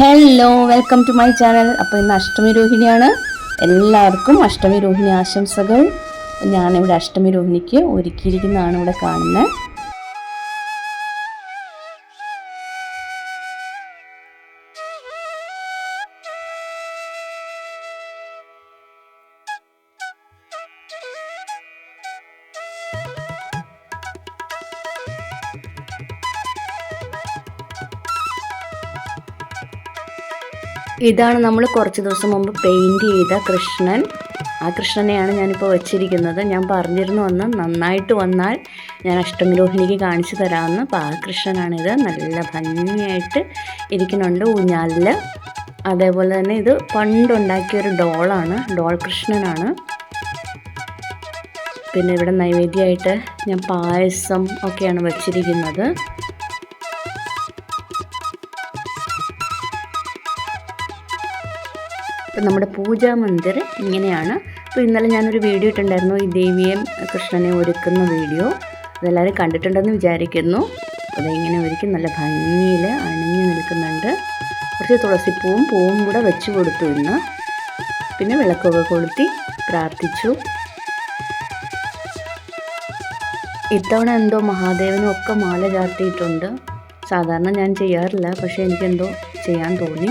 Hello welcome to my channel അപ്പോൾ ഇന്ന് അഷ്ടമി രോഹിണിയാണ്. എല്ലാവർക്കും അഷ്ടമി രോഹിണി ആശംസകൾ. ഞാനിവിടെ അഷ്ടമി രോഹിണിക്ക് ഒരുക്കിയിരിക്കുന്നതാണ് ഇവിടെ കാണുന്നത്. ഇതാണ് നമ്മൾ കുറച്ച് ദിവസം മുമ്പ് പെയിന്റ് ചെയ്ത കൃഷ്ണൻ. ആ കൃഷ്ണനെയാണ് ഞാനിപ്പോൾ വെച്ചിരിക്കുന്നത്. ഞാൻ പറഞ്ഞിരുന്നു വന്ന് നന്നായിട്ട് വന്നാൽ ഞാൻ അഷ്ടമരോഹിണിക്ക് കാണിച്ചു തരാമെന്ന്. അപ്പോൾ ആ കൃഷ്ണനാണിത് നല്ല ഭംഗിയായിട്ട് ഇരിക്കുന്നുണ്ട്. ഊഞ്ഞാലിൽ അതേപോലെ തന്നെ ഇത് പണ്ടുണ്ടാക്കിയ ഒരു ഡോളാണ്. ഡോൾ കൃഷ്ണനാണ്. പിന്നെ ഇവിടെ നൈവേദ്യമായിട്ട് ഞാൻ പായസം ഒക്കെയാണ് വെച്ചിരിക്കുന്നത്. ഇപ്പം നമ്മുടെ പൂജാ മന്ദിർ ഇങ്ങനെയാണ്. അപ്പോൾ ഇന്നലെ ഞാനൊരു വീഡിയോ ഇട്ടുണ്ടായിരുന്നു ഈ ദേവിയെയും കൃഷ്ണനെ ഒരുക്കുന്ന വീഡിയോ. അതെല്ലാവരും കണ്ടിട്ടുണ്ടെന്ന് വിചാരിക്കുന്നു. അപ്പോൾ ഇങ്ങനെ ഒരുക്കി നല്ല ഭംഗിയിൽ അണിഞ്ഞു നിൽക്കുന്നുണ്ട്. കുറച്ച് തുളസിപ്പൂവും പൂവും കൂടെ വെച്ച് കൊടുത്തു ഇന്ന്. പിന്നെ വിളക്കൊക്കെ കൊളുത്തി പ്രാർത്ഥിച്ചു. ഇത്തവണ എന്തോ മഹാദേവനും ഒക്കെ മാല ചാർത്തിയിട്ടുണ്ട്. സാധാരണ ഞാൻ ചെയ്യാറില്ല പക്ഷേ എനിക്കെന്തോ ചെയ്യാൻ തോന്നി.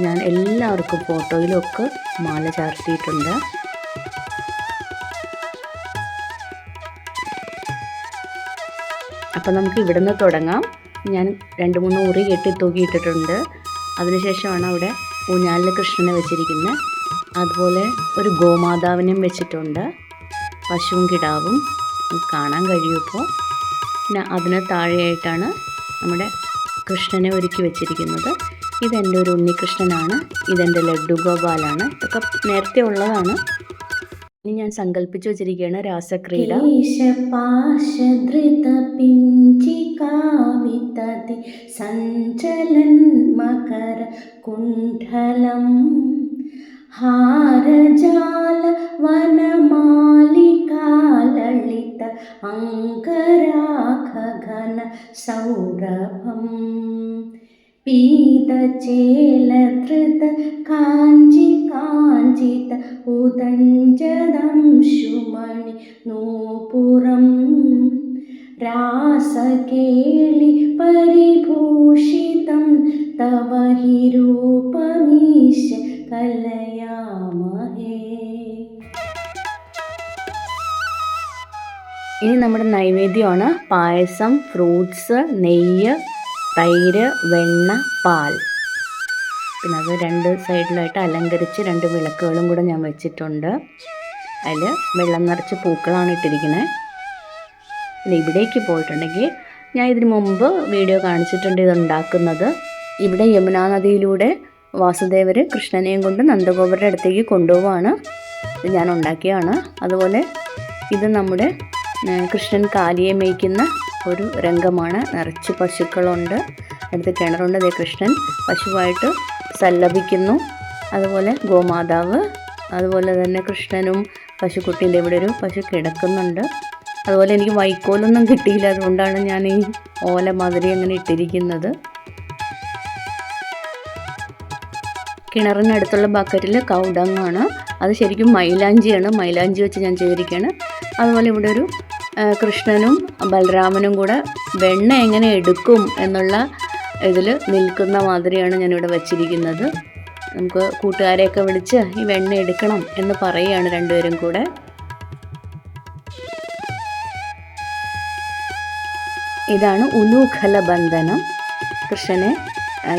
ഞാൻ എല്ലാവർക്കും ഫോട്ടോയിലൊക്കെ മാല ചാർത്തിയിട്ടുണ്ട്. അപ്പം നമുക്ക് ഇവിടെ നിന്ന് തുടങ്ങാം. ഞാൻ രണ്ട് മൂന്ന് ഉറി കെട്ടി തൂക്കിയിട്ടിട്ടുണ്ട്. അതിനുശേഷമാണ് അവിടെ ഊഞ്ഞാലിൽ കൃഷ്ണനെ വെച്ചിരിക്കുന്നത്. അതുപോലെ ഒരു ഗോമാതാവിനെയും വെച്ചിട്ടുണ്ട്. പശുവും കിടാവും. കാണാൻ കഴിയുമ്പോൾ പിന്നെ അതിന് താഴെയായിട്ടാണ് നമ്മുടെ കൃഷ്ണനെ ഒരുക്കി വെച്ചിരിക്കുന്നത്. ഇതെന്റെ ഒരു ഉണ്ണികൃഷ്ണനാണ്. ഇതെന്റെ ലഡ്ഡു ഗോപാലാണ് ഇതൊക്കെ നേരത്തെ ഉള്ളതാണ്. ഇനി ഞാൻ സങ്കല്പിച്ചു വെച്ചിരിക്കുകയാണ് രാസക്രീഡ. കേശപാശധൃതപിഞ്ചികാവിതതി സഞ്ചലൻ മകര കുണ്ഠലം. ഹാരജാല വനമാലികാലളിത അങ്കരാഘന സൗരഭം. പീതചേലധൃത കാഞ്ചി കാഞ്ചിത ഉദഞ്ചദംശുമണി നൂപുരം രാസകേളി പരിഭൂഷിതം തവ ഹി രൂപമീശ കലയാമഹേ. ഇനി നമ്മുടെ നൈവേദ്യമാണ് പായസം ഫ്രൂട്ട്സ് നെയ്യ് തൈര് വെണ്ണ പാൽ. പിന്നെ അത് രണ്ട് സൈഡിലായിട്ട് അലങ്കരിച്ച് രണ്ട് വിളക്കുകളും കൂടെ ഞാൻ വെച്ചിട്ടുണ്ട്. അതിൽ വെള്ളം നിറച്ച് പൂക്കളാണ് ഇട്ടിരിക്കുന്നത് പിന്നെ ഇവിടേക്ക് പോയിട്ടുണ്ടെങ്കിൽ ഞാൻ ഇതിന് മുമ്പ് വീഡിയോ കാണിച്ചിട്ടുണ്ട് ഇതുണ്ടാക്കുന്നത്. ഇവിടെ യമുനാ നദിയിലൂടെ വാസുദേവർ കൃഷ്ണനെയും കൊണ്ട് നന്ദഗോപുരുടെ അടുത്തേക്ക് കൊണ്ടുപോവാണ്. ഇത് ഞാൻ ഉണ്ടാക്കിയതാണ് അതുപോലെ ഇത് നമ്മുടെ കൃഷ്ണൻ കാലിയെ മേയ്ക്കുന്ന ഒരു രംഗമാണ്. നിറച്ച് പശുക്കളുണ്ട്. അടുത്ത് കിണറുണ്ട്. അതേ കൃഷ്ണൻ പശുവായിട്ട് സല്ലപിക്കുന്നു. അതുപോലെ ഗോമാതാവ് അതുപോലെ തന്നെ കൃഷ്ണനും പശുക്കുട്ടീന്റെ ഇവിടെ ഒരു പശു കിടക്കുന്നുണ്ട്. അതുപോലെ എനിക്ക് വൈക്കോലൊന്നും കിട്ടിയില്ല. അതുകൊണ്ടാണ് ഞാൻ ഈ ഓല മാതിരി അങ്ങനെ ഇട്ടിരിക്കുന്നത്. കിണറിനടുത്തുള്ള ബക്കറ്റിൽ കൗഡങ്ങാണ്. അത് ശരിക്കും മൈലാഞ്ചിയാണ്. മൈലാഞ്ചി വെച്ച് ഞാൻ ചെയ്തിരിക്കുകയാണ് അതുപോലെ ഇവിടെ ഒരു കൃഷ്ണനും ബലരാമനും കൂടെ വെണ്ണ എങ്ങനെ എടുക്കും എന്നുള്ള ഇതിൽ നിൽക്കുന്ന മാതിരിയാണ് ഞാനിവിടെ വച്ചിരിക്കുന്നത്. നമുക്ക് കൂട്ടുകാരെയൊക്കെ വിളിച്ച് ഈ വെണ്ണ എടുക്കണം എന്ന് പറയുകയാണ് രണ്ടുപേരും കൂടെ. ഇതാണ് ഉലൂഖല ബന്ധനം. കൃഷ്ണനെ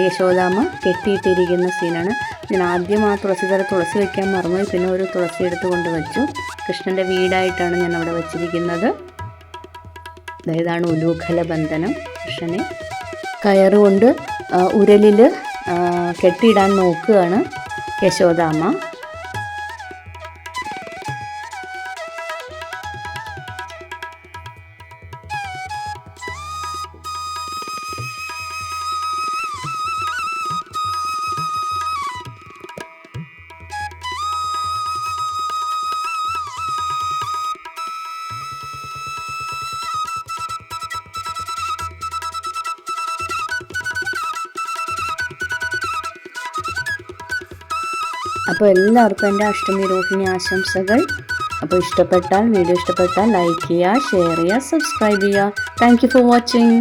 യശോദാമ്മ കെട്ടിയിട്ടിരിക്കുന്ന സീനാണ്. ഞാൻ ആദ്യം ആ തുളസി തല തുളസി വയ്ക്കാൻ മറന്നു പിന്നെ ഒരു തുളസി എടുത്ത് കൊണ്ട് വെച്ചു. കൃഷ്ണന്റെ വീടായിട്ടാണ് ഞാൻ അവിടെ വച്ചിരിക്കുന്നത്. ഇതാണ് ഉലൂഖല ബന്ധനം. കൃഷ്ണനെ കയറുകൊണ്ട് ഉരലിൽ കെട്ടിയിടാൻ നോക്കുകയാണ് യശോദാമ്മ. അപ്പോൾ എല്ലാവർക്കും എന്റെ അഷ്ടമി രോഹിണി ആശംസകൾ. അപ്പോൾ ഇഷ്ടപ്പെട്ടാൽ വീഡിയോ ഇഷ്ടപ്പെട്ടാൽ ലൈക്ക് ചെയ്യുക ഷെയർ ചെയ്യുക സബ്സ്ക്രൈബ് ചെയ്യുക. Thank for watching